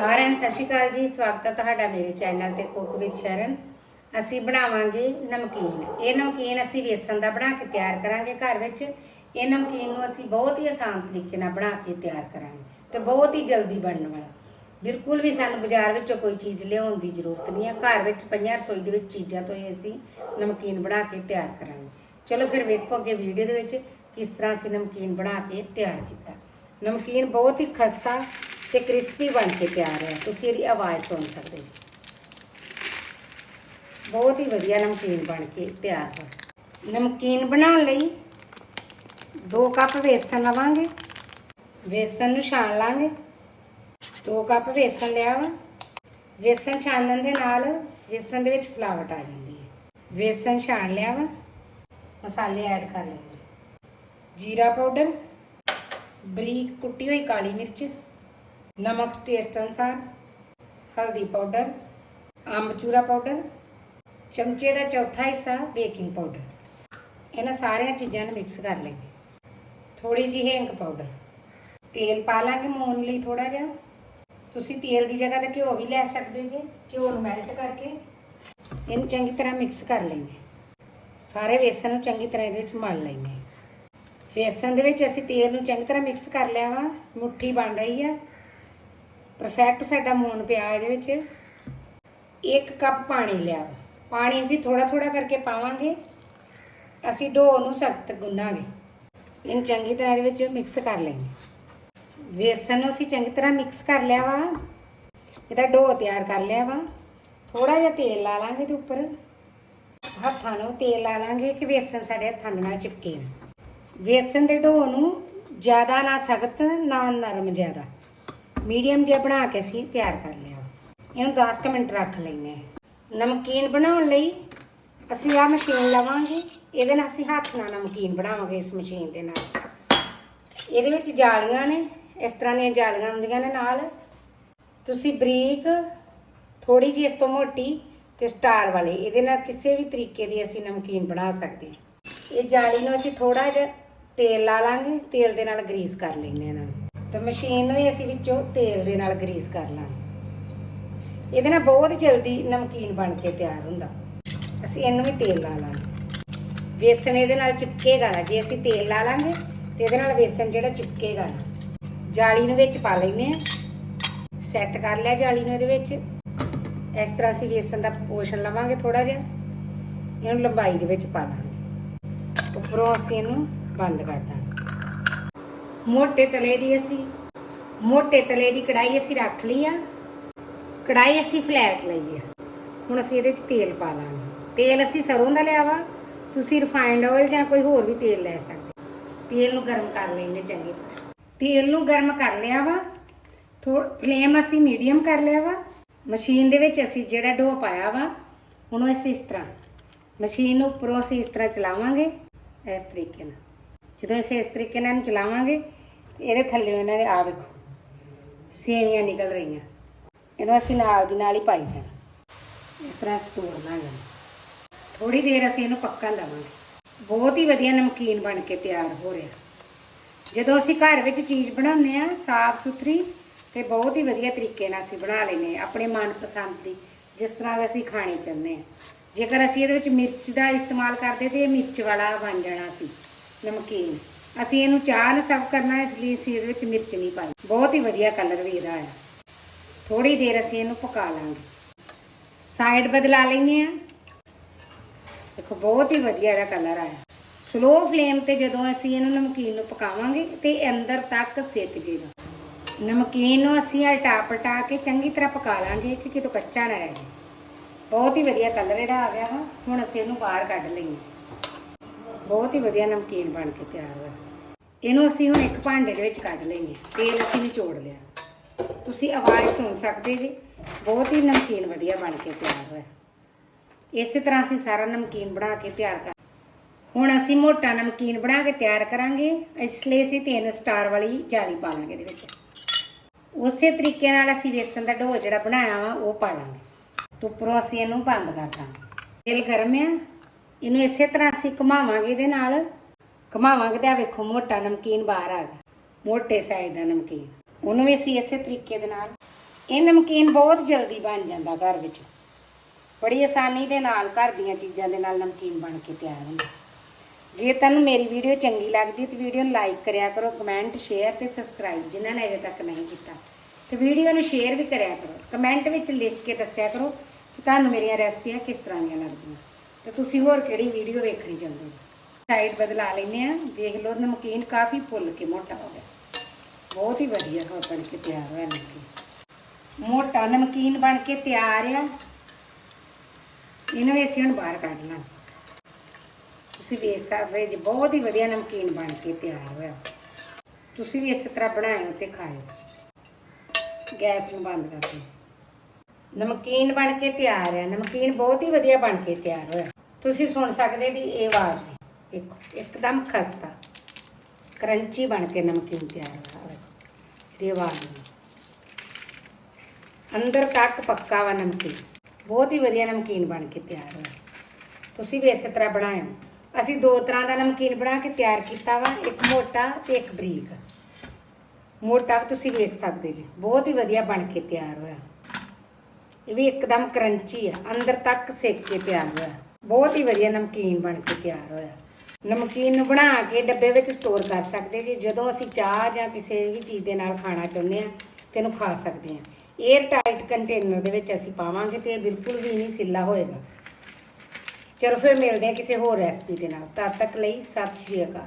ਸਾਰਿਆਂ ਨੂੰ ਸਤਿ ਸ਼੍ਰੀ ਅਕਾਲ ਜੀ। ਸਵਾਗਤ ਹੈ ਤੁਹਾਡਾ ਮੇਰੇ ਚੈਨਲ ਤੇ ਕੁੱਕ ਵਿਦ ਸ਼ਰਨ। ਅਸੀਂ ਬਣਾਵਾਂਗੇ ਨਮਕੀਨ। ਇਹ ਨਮਕੀਨ ਅਸੀਂ ਵੇਸਣ ਦਾ ਬਣਾ ਕੇ ਤਿਆਰ ਕਰਾਂਗੇ ਘਰ ਵਿੱਚ। ਇਹ ਨਮਕੀਨ ਨੂੰ ਅਸੀਂ ਬਹੁਤ ਹੀ ਆਸਾਨ ਤਰੀਕੇ ਨਾਲ ਬਣਾ ਕੇ ਤਿਆਰ ਕਰਾਂਗੇ ਤੇ ਬਹੁਤ ਹੀ ਜਲਦੀ ਬਣਨ ਵਾਲਾ। ਬਿਲਕੁਲ ਵੀ ਸਾਨੂੰ ਬਾਜ਼ਾਰ ਵਿੱਚੋਂ ਕੋਈ ਚੀਜ਼ ਲਿਆਉਣ ਦੀ ਜ਼ਰੂਰਤ ਨਹੀਂ ਹੈ। ਘਰ ਵਿੱਚ ਪਈਆਂ ਰਸੋਈ ਦੇ ਵਿੱਚ ਚੀਜ਼ਾਂ ਤੋਂ ਹੀ ਅਸੀਂ ਨਮਕੀਨ ਬਣਾ ਕੇ ਤਿਆਰ ਕਰਾਂਗੇ। ਚਲੋ ਫਿਰ ਵੇਖੋ ਅੱਗੇ ਵੀਡੀਓ ਦੇ ਵਿੱਚ ਕਿਸ ਤਰ੍ਹਾਂ ਅਸੀਂ ਨਮਕੀਨ ਬਣਾ ਕੇ ਤਿਆਰ ਕੀਤਾ। ਨਮਕੀਨ ਬਹੁਤ ਹੀ ਖਸਤਾ ਤੇ ਕ੍ਰਿਸਪੀ ਬਣ ਕੇ ਤਿਆਰ ਹੈ। ਤੁਸੀਂ ਇਹਦੀ ਆਵਾਜ਼ ਸੁਣ ਸਕਦੇ ਹੋ। ਬਹੁਤ ਹੀ ਵਧੀਆ ਨਮਕੀਨ ਬਣ ਕੇ ਤਿਆਰ ਹੈ। ਨਮਕੀਨ ਬਣਾਉਣ ਲਈ 2 ਕੱਪ ਵੇਸਣ ਲਵਾਂਗੇ। ਵੇਸਣ ਨੂੰ ਛਾਣ ਲਾਂਗੇ। 2 ਕੱਪ ਵੇਸਣ ਲਿਆ ਵਾ। ਵੇਸਣ ਛਾਣਨ ਦੇ ਨਾਲ ਵੇਸਣ ਦੇ ਵਿੱਚ ਫਲਾਵਟ ਆ ਜਾਂਦੀ ਹੈ। ਵੇਸਣ ਛਾਣ ਲਿਆ ਵਾ। ਮਸਾਲੇ ਐਡ ਕਰ ਲੈਂਗੇ ਜੀਰਾ ਪਾਊਡਰ, ਬਰੀਕ ਕੁੱਟੀ ਹੋਈ ਕਾਲੀ ਮਿਰਚ ਨਮਕ ਟੇਸਟ ਅਨੁਸਾਰ ਹਲਦੀ ਪਾਊਡਰ ਅੰਬਚੂਰਾ ਪਾਊਡਰ ਚਮਚੇ ਦਾ ਚੌਥਾ ਹਿੱਸਾ ਬੇਕਿੰਗ ਪਾਊਡਰ ਇਹਨਾਂ ਸਾਰੀਆਂ ਚੀਜ਼ਾਂ ਨੂੰ ਮਿਕਸ ਕਰ ਲੈਂਗੇ ਥੋੜੀ ਜਿਹੀ ਹਿੰਗ ਪਾਊਡਰ ਤੇਲ ਪਾ ਲਾਂਗੇ ਮੋਨ ਲਈ ਥੋੜਾ ਜਿਹਾ। ਤੁਸੀਂ ਤੇਲ ਦੀ ਜਗ੍ਹਾ ਤੇ ਘਿਓ ਵੀ ਲੈ ਸਕਦੇ ਜੇ। ਘਿਓ ਨੂੰ ਮੈਲਟ ਕਰਕੇ ਇਹਨੂੰ ਚੰਗੀ ਤਰ੍ਹਾਂ ਮਿਕਸ ਕਰ ਲੈਂਗੇ ਸਾਰੇ ਵੇਸਣ ਨੂੰ ਚੰਗੀ ਤਰ੍ਹਾਂ ਇਹਦੇ ਵਿੱਚ ਮਲ ਲੈਂਗੇ ਵੇਸਣ ਦੇ ਵਿੱਚ ਅਸੀਂ ਤੇਲ ਨੂੰ ਚੰਗੀ ਤਰ੍ਹਾਂ ਮਿਕਸ ਕਰ ਲਿਆ ਵਾ। ਮੁੱਠੀ ਬਣ ਰਹੀ ਆ। ਪਰਫੈਕਟ ਸਾਡਾ ਮੂਨ ਪਿਆ ਇਹਦੇ ਵਿੱਚ। ਇੱਕ ਕੱਪ ਪਾਣੀ ਲਿਆ ਵਾ। ਪਾਣੀ ਅਸੀਂ ਥੋੜਾ ਥੋੜਾ ਕਰਕੇ ਪਾਵਾਂਗੇ। ਅਸੀਂ ਡੋ ਨੂੰ ਸਖਤ ਗੁੰਨਾਂਗੇ। ਇਹਨੂੰ ਚੰਗੀ ਤਰ੍ਹਾਂ ਇਹਦੇ ਵਿੱਚ ਮਿਕਸ ਕਰ ਲੈਂਗੇ ਵੇਸਣ ਨੂੰ ਅਸੀਂ ਚੰਗੀ ਤਰ੍ਹਾਂ ਮਿਕਸ ਕਰ ਲਿਆ ਵਾ। ਇਹਦਾ ਡੋ ਤਿਆਰ ਕਰ ਲਿਆ ਵਾ। ਥੋੜਾ ਜਿਹਾ ਤੇਲ ਲਾ ਲਾਂਗੇ ਤੇ ਉੱਪਰ। ਹੱਥਾਂ ਨੂੰ ਤੇਲ ਲਾ ਲਾਂਗੇ ਕਿ ਵੇਸਣ ਸਾਡੇ ਹੱਥਾਂ ਦੇ ਨਾਲ ਚਿਪਕੇ ਨਾ। ਵੇਸਣ ਦੇ ਡੋ ਨੂੰ ਜ਼ਿਆਦਾ ਨਾ ਸਖਤ, ਨਾ ਨਰਮ ਜ਼ਿਆਦਾ। ਮੀਡੀਅਮ ਜਿਹਾ ਬਣਾ ਕੇ ਅਸੀਂ ਤਿਆਰ ਕਰ ਲਿਆ। ਇਹਨੂੰ 10 ਕੁ ਮਿੰਟ ਰੱਖ ਲੈਨੇ ਆ ਨਮਕੀਨ ਬਣਾਉਣ ਲਈ ਅਸੀਂ ਆ ਮਸ਼ੀਨ ਲਵਾਂਗੇ। ਇਹਦੇ ਨਾਲ ਅਸੀਂ ਹੱਥ ਨਾਲ ਨਮਕੀਨ ਬਣਾਵਾਂਗੇ ਇਸ ਮਸ਼ੀਨ ਦੇ ਨਾਲ। ਇਹਦੇ ਵਿੱਚ ਜਾਲੀਆਂ ਨੇ, ਇਸ ਤਰ੍ਹਾਂ ਦੀਆਂ ਜਾਲੀਆਂ ਹੁੰਦੀਆਂ ਨੇ ਨਾਲ। ਤੁਸੀਂ ਬਰੀਕ ਥੋੜੀ ਜਿਹੀ ਇਸ ਤੋਂ ਮੋਟੀ ਤੇ ਸਟਾਰ ਵਾਲੇ। ਇਹਦੇ ਨਾਲ ਕਿਸੇ ਵੀ ਤਰੀਕੇ ਦੀ ਅਸੀਂ ਨਮਕੀਨ ਬਣਾ ਸਕਦੇ ਹਾਂ। ਇਹ ਜਾਲੀ ਨੂੰ ਅਸੀਂ ਥੋੜਾ ਜਿਹਾ ਤੇਲ ਲਾ ਲਾਂਗੇ। ਤੇਲ ਦੇ ਨਾਲ ਗਰੀਸ ਕਰ ਲੈਂਦੇ ਹਾਂ ਇਹਨਾਂ ਨੂੰ। ਤੇ ਮਸ਼ੀਨ ਨੂੰ ਵੀ ਅਸੀਂ ਵਿੱਚੋਂ ਤੇਲ ਦੇ ਨਾਲ ਗਰੀਸ ਕਰ ਲਾਂਗੇ। ਇਹਦੇ ਨਾਲ ਬਹੁਤ ਜਲਦੀ ਨਮਕੀਨ ਬਣ ਕੇ ਤਿਆਰ ਹੁੰਦਾ। ਅਸੀਂ ਇਹਨੂੰ ਵੀ ਤੇਲ ਲਾ ਲਾਂਗੇ। ਵੇਸਣ ਇਹਦੇ ਨਾਲ ਚਿਪਕੇਗਾ ਨਾ। ਜੇ ਅਸੀਂ ਤੇਲ ਲਾ ਲਾਂਗੇ ਤੇ ਇਹਦੇ ਨਾਲ ਵੇਸਣ ਜਿਹੜਾ ਚਿਪਕੇਗਾ ਨਾ, ਜਾਲੀ ਨੂੰ ਵਿੱਚ ਪਾ ਲੈਨੇ ਆ ਸੈੱਟ ਕਰ ਲਿਆ ਜਾਲੀ ਨੂੰ ਇਹਦੇ ਵਿੱਚ। ਇਸ ਤਰ੍ਹਾਂ ਅਸੀਂ ਵੇਸਣ ਦਾ ਪੋਸ਼ਣ ਲਵਾਂਗੇ ਥੋੜਾ ਜਿਹਾ। ਇਹਨੂੰ ਲੰਬਾਈ ਦੇ ਵਿੱਚ ਪਾ ਲਾਂਗੇ। ਉੱਪਰੋਂ ਅਸੀਂ ਇਹਨੂੰ ਬੰਦ ਕਰ ਦਾਂਗੇ। ਮੋਟੇ ਤਲੇ ਦੀ ਅਸੀਂ, ਮੋਟੇ ਤਲੇ ਦੀ ਕੜਾਈ ਅਸੀਂ ਰੱਖ ਲਈ ਆ। ਕੜਾਈ ਅਸੀਂ ਫਲੈਟ ਲਈ ਆ। ਹੁਣ ਅਸੀਂ ਇਹਦੇ ਵਿੱਚ ਤੇਲ ਪਾ ਲਾਂਗੇ। ਤੇਲ ਅਸੀਂ ਸਰੋਂ ਦਾ ਲਿਆ ਵਾ। ਤੁਸੀਂ ਰਿਫਾਈਨਡ ਆਇਲ ਜਾਂ ਕੋਈ ਹੋਰ ਵੀ ਤੇਲ ਲੈ ਸਕਦੇ ਤੇਲ ਨੂੰ ਗਰਮ ਕਰ ਲੈਣੇ ਚੰਗੀ ਤਰ੍ਹਾਂ। ਤੇਲ ਨੂੰ ਗਰਮ ਕਰ ਲਿਆ ਵਾ। ਥੋੜਾ ਫਲੇਮ ਅਸੀਂ ਮੀਡੀਅਮ ਕਰ ਲਿਆ ਵਾ। ਮਸ਼ੀਨ ਦੇ ਵਿੱਚ ਅਸੀਂ ਜਿਹੜਾ ਡੋ ਪਾਇਆ ਵਾ, ਉਹਨੂੰ ਅਸੀਂ ਇਸ ਤਰ੍ਹਾਂ, ਮਸ਼ੀਨ ਨੂੰ ਉੱਪਰੋਂ ਅਸੀਂ ਇਸ ਤਰ੍ਹਾਂ ਚਲਾਵਾਂਗੇ। ਇਸ ਤਰੀਕੇ ਨਾਲ। ਜਦੋਂ ਅਸੀਂ ਇਸ ਤਰੀਕੇ ਨਾਲ ਇਹਨੂੰ ਚਲਾਵਾਂਗੇ, ਇਹਦੇ ਥੱਲੇ ਇਹਨਾਂ ਦੇ ਆ ਵੇਖੋ, ਸੇਵੀਆਂ ਨਿਕਲ ਰਹੀਆਂ। ਇਹਨੂੰ ਅਸੀਂ ਨਾਲ ਦੀ ਨਾਲ ਹੀ ਪਾਈ ਜਾਣਾ। ਇਸ ਤਰ੍ਹਾਂ ਅਸੀਂ ਤੋੜਨਾ ਹੈ ਥੋੜੀ ਦੇਰ ਅਸੀਂ ਇਹਨੂੰ ਪੱਕਣ ਦੇਵਾਂਗੇ। ਬਹੁਤ ਹੀ ਵਧੀਆ ਨਮਕੀਨ ਬਣ ਕੇ ਤਿਆਰ ਹੋ ਰਿਹਾ। ਜਦੋਂ ਅਸੀਂ ਘਰ ਵਿੱਚ ਚੀਜ਼ ਬਣਾਉਂਦੇ ਆ ਸਾਫ਼ ਸੁਥਰੀ ਤੇ ਬਹੁਤ ਹੀ ਵਧੀਆ ਤਰੀਕੇ ਨਾਲ ਅਸੀਂ ਬਣਾ ਲੈਨੇ ਆ ਆਪਣੇ ਮਨਪਸੰਦ ਦੀ, ਜਿਸ ਤਰ੍ਹਾਂ ਦਾ ਅਸੀਂ ਖਾਣੇ ਚਾਹੁੰਦੇ ਆ ਜੇਕਰ ਅਸੀਂ ਇਹਦੇ ਵਿੱਚ ਮਿਰਚ ਦਾ ਇਸਤੇਮਾਲ ਕਰਦੇ ਤੇ ਇਹ ਮਿਰਚ ਵਾਲਾ ਬਣ ਜਾਣਾ ਸੀ। ਨਮਕੀਨ। ਅਸੀਂ ਇਹਨੂੰ ਚਾਹ ਨਾਲ ਸਰਵ ਕਰਨਾ ਇਸ ਲਈ ਅਸੀਂ ਇਹਦੇ ਵਿੱਚ ਮਿਰਚ ਨਹੀਂ ਪਾਈ। ਬਹੁਤ ਹੀ ਵਧੀਆ ਕਲਰ ਵੀ ਇਹਦਾ ਆਇਆ ਥੋੜੀ ਦੇਰ ਅਸੀਂ ਇਹਨੂੰ ਪਕਾ ਲਾਂਗੇ। ਸਾਈਡ ਬਦਲਾ ਲੈਂਦੇ ਆ ਦੇਖੋ, ਬਹੁਤ ਹੀ ਵਧੀਆ ਇਹਦਾ ਕਲਰ ਆਇਆ। ਸਲੋ ਫਲੇਮ ਤੇ ਜਦੋਂ ਅਸੀਂ ਇਹਨੂੰ ਨਮਕੀਨ ਨੂੰ ਪਕਾਵਾਂਗੇ ਤੇ ਅੰਦਰ ਤੱਕ ਸਿੱਕ ਜੇਗਾ। ਨਮਕੀਨ ਨੂੰ ਅਸੀਂ ਹਟਾ ਪਲਟਾ ਕੇ ਚੰਗੀ ਤਰ੍ਹਾਂ ਪਕਾ ਲਾਂਗੇ ਕਿ ਕਿਤੋਂ ਕੱਚਾ ਨਾ ਰਹਿ ਜਾਵੇ ਬਹੁਤ ਹੀ ਵਧੀਆ ਕਲਰ ਇਹਦਾ ਆ ਗਿਆ ਵਾ। ਹੁਣ ਅਸੀਂ ਇਹਨੂੰ ਬਾਹਰ ਕੱਢ ਲਈਏ। ਬਹੁਤ ਹੀ ਵਧੀਆ ਨਮਕੀਨ ਬਣ ਕੇ ਤਿਆਰ ਹੋਇਆ। ਇਹਨੂੰ ਅਸੀਂ ਹੁਣ ਇੱਕ ਭਾਂਡੇ ਦੇ ਵਿੱਚ ਕੱਢ ਲਈਏ ਤੇਲ ਅਸੀਂ ਨਿਚੋੜ ਲਿਆ। ਤੁਸੀਂ ਆਵਾਜ਼ ਸੁਣ ਸਕਦੇ ਜੀ। ਬਹੁਤ ਹੀ ਨਮਕੀਨ ਵਧੀਆ ਬਣ ਕੇ ਤਿਆਰ ਹੋਇਆ। ਇਸੇ ਤਰ੍ਹਾਂ ਅਸੀਂ ਸਾਰਾ ਨਮਕੀਨ ਬਣਾ ਕੇ ਤਿਆਰ ਕਰ ਹੁਣ ਅਸੀਂ ਮੋਟਾ ਨਮਕੀਨ ਬਣਾ ਕੇ ਤਿਆਰ ਕਰਾਂਗੇ। ਇਸ ਲਈ ਅਸੀਂ ਤਿੰਨ ਸਟਾਰ ਵਾਲੀ ਜਾਲੀ ਪਾ ਲਾਂਗੇ ਇਹਦੇ ਵਿੱਚ। ਉਸੇ ਤਰੀਕੇ ਨਾਲ ਅਸੀਂ ਵੇਸਣ ਦਾ ਡੋ ਜਿਹੜਾ ਬਣਾਇਆ ਵਾ, ਉਹ ਪਾ ਲਾਂਗੇ। ਤੇ ਉੱਪਰੋਂ ਅਸੀਂ ਇਹਨੂੰ ਬੰਦ ਕਰ ਦਾਂਗੇ। ਤੇਲ ਗਰਮ ਆ। ਇਹਨੂੰ ਇਸੇ ਤਰ੍ਹਾਂ ਅਸੀਂ ਘੁਮਾਵਾਂਗੇ ਇਹਦੇ ਨਾਲ। ਘੁਮਾਵਾਂਗੇ ਤਾਂ ਵੇਖੋ ਮੋਟਾ ਨਮਕੀਨ ਬਾਹਰ ਆ ਗਿਆ। ਮੋਟੇ ਸਾਈਜ਼ ਦਾ ਨਮਕੀਨ। ਉਹਨੂੰ ਵੀ ਅਸੀਂ ਇਸੇ ਤਰੀਕੇ ਦੇ ਨਾਲ। ਇਹ ਨਮਕੀਨ ਬਹੁਤ ਜਲਦੀ ਬਣ ਜਾਂਦਾ ਘਰ ਵਿੱਚ। ਬੜੀ ਆਸਾਨੀ ਦੇ ਨਾਲ ਘਰ ਦੀਆਂ ਚੀਜ਼ਾਂ ਦੇ ਨਾਲ ਨਮਕੀਨ ਬਣ ਕੇ ਤਿਆਰ ਹੁੰਦਾ। ਜੇ ਤੁਹਾਨੂੰ ਮੇਰੀ ਵੀਡੀਓ ਚੰਗੀ ਲੱਗਦੀ ਤਾਂ ਵੀਡੀਓ ਨੂੰ ਲਾਈਕ ਕਰਿਆ ਕਰੋ ਕਮੈਂਟ ਸ਼ੇਅਰ ਤੇ ਸਬਸਕ੍ਰਾਈਬ ਜਿਨ੍ਹਾਂ ਨੇ ਅਜੇ ਤੱਕ ਨਹੀਂ ਕੀਤਾ। ਤੇ ਵੀਡੀਓ ਨੂੰ ਸ਼ੇਅਰ ਵੀ ਕਰਿਆ ਕਰੋ। ਕਮੈਂਟ ਵਿੱਚ ਲਿਖ ਕੇ ਦੱਸਿਆ ਕਰੋ ਕਿ ਤੁਹਾਨੂੰ ਮੇਰੀਆਂ ਰੈਸਪੀਆਂ ਕਿਸ ਤਰ੍ਹਾਂ ਦੀਆਂ ਲੱਗਦੀਆਂ। ਤੇ ਤੁਸੀਂ ਹੋਰ ਕਿਹੜੀ ਵੀਡੀਓ ਵੇਖਣੀ ਚਾਹੁੰਦੇ ਹੋ? ਸਾਈਡ ਬਦਲਾ ਲੈਂਦੇ ਆ ਦੇਖ ਲਓ, ਨਮਕੀਨ ਕਾਫੀ ਫੁੱਲ ਕੇ ਮੋਟਾ ਹੋ ਗਿਆ। ਬਹੁਤ ਹੀ ਵਧੀਆ ਹੋ ਬਣ ਕੇ ਤਿਆਰ ਹੋਇਆ ਨਮਕੀਨ। ਮੋਟਾ ਨਮਕੀਨ ਬਣ ਕੇ ਤਿਆਰ ਆ। ਇਹਨੂੰ ਅਸੀਂ ਹੁਣ ਬਾਹਰ ਕੱਢ ਲਾਂ ਤੁਸੀਂ ਵੇਖ ਸਕਦੇ ਜੀ, ਬਹੁਤ ਹੀ ਵਧੀਆ ਨਮਕੀਨ ਬਣ ਕੇ ਤਿਆਰ ਹੋਇਆ। ਤੁਸੀਂ ਵੀ ਇਸੇ ਤਰ੍ਹਾਂ ਬਣਾਇਓ ਤੇ ਖਾਇਓ। ਗੈਸ ਨੂੰ ਬੰਦ ਕਰ ਦਿਓ। ਨਮਕੀਨ ਬਣ ਕੇ ਤਿਆਰ ਹੈ। ਨਮਕੀਨ ਬਹੁਤ ਹੀ ਵਧੀਆ ਬਣ ਕੇ ਤਿਆਰ ਹੋਇਆ। ਤੁਸੀਂ ਸੁਣ ਸਕਦੇ ਦੀ ਇਹ ਆਵਾਜ਼ ਵੀ। ਇੱਕਦਮ ਖਸਤਾ। ਕਰੰਚੀ ਬਣ ਕੇ ਨਮਕੀਨ ਤਿਆਰ ਹੋਇਆ। ਵਾ। ਇਹਦੀ ਆਵਾਜ਼ ਵੀ। ਅੰਦਰ ਤੱਕ ਪੱਕਾ ਵਾ ਨਮਕੀਨ। ਬਹੁਤ ਹੀ ਵਧੀਆ ਨਮਕੀਨ ਬਣ ਕੇ ਤਿਆਰ ਹੋਇਆ। ਤੁਸੀਂ ਵੀ ਇਸੇ ਤਰ੍ਹਾਂ ਬਣਾਇਓ। ਅਸੀਂ ਦੋ ਤਰ੍ਹਾਂ ਦਾ ਨਮਕੀਨ ਬਣਾ ਕੇ ਤਿਆਰ ਕੀਤਾ ਵਾ। ਇੱਕ ਮੋਟਾ ਤੇ ਇੱਕ ਬਰੀਕ। ਮੋਟਾ ਵੀ ਤੁਸੀਂ ਵੇਖ ਸਕਦੇ ਜੀ। ਬਹੁਤ ਹੀ ਵਧੀਆ ਬਣ ਕੇ ਤਿਆਰ ਹੋਇਆ। ਇਹ ਵੀ ਇੱਕਦਮ ਕਰੰਚੀ ਆ। ਅੰਦਰ ਤੱਕ ਸੇਕ ਕੇ ਤਿਆਰ ਹੋਇਆ। ਬਹੁਤ ਹੀ ਵਧੀਆ ਨਮਕੀਨ ਬਣ ਕੇ ਤਿਆਰ ਹੋਇਆ। ਨਮਕੀਨ ਨੂੰ ਬਣਾ ਕੇ ਡੱਬੇ ਵਿੱਚ ਸਟੋਰ ਕਰ ਸਕਦੇ ਜੀ। ਜਦੋਂ ਅਸੀਂ ਚਾਹ ਜਾਂ ਕਿਸੇ ਵੀ ਚੀਜ਼ ਦੇ ਨਾਲ ਖਾਣਾ ਚਾਹੁੰਦੇ ਆ ਤੇ ਇਹਨੂੰ ਖਾ ਸਕਦੇ ਆ 에ਅਰ ਟਾਈਟ ਕੰਟੇਨਰ ਦੇ ਵਿੱਚ ਅਸੀਂ ਪਾਵਾਂਗੇ ਤੇ ਇਹ ਬਿਲਕੁਲ ਵੀ ਨਹੀਂ ਸਿੱਲਾ ਹੋਏਗਾ। ਚਲੋ ਫਿਰ ਮਿਲਦੇ ਆ ਕਿਸੇ ਹੋਰ ਰੈਸਪੀ ਦੇ ਨਾਲ। ਤਦ ਤੱਕ ਲਈ ਸਤਿ ਸ਼੍ਰੀ ਅਕਾਲ।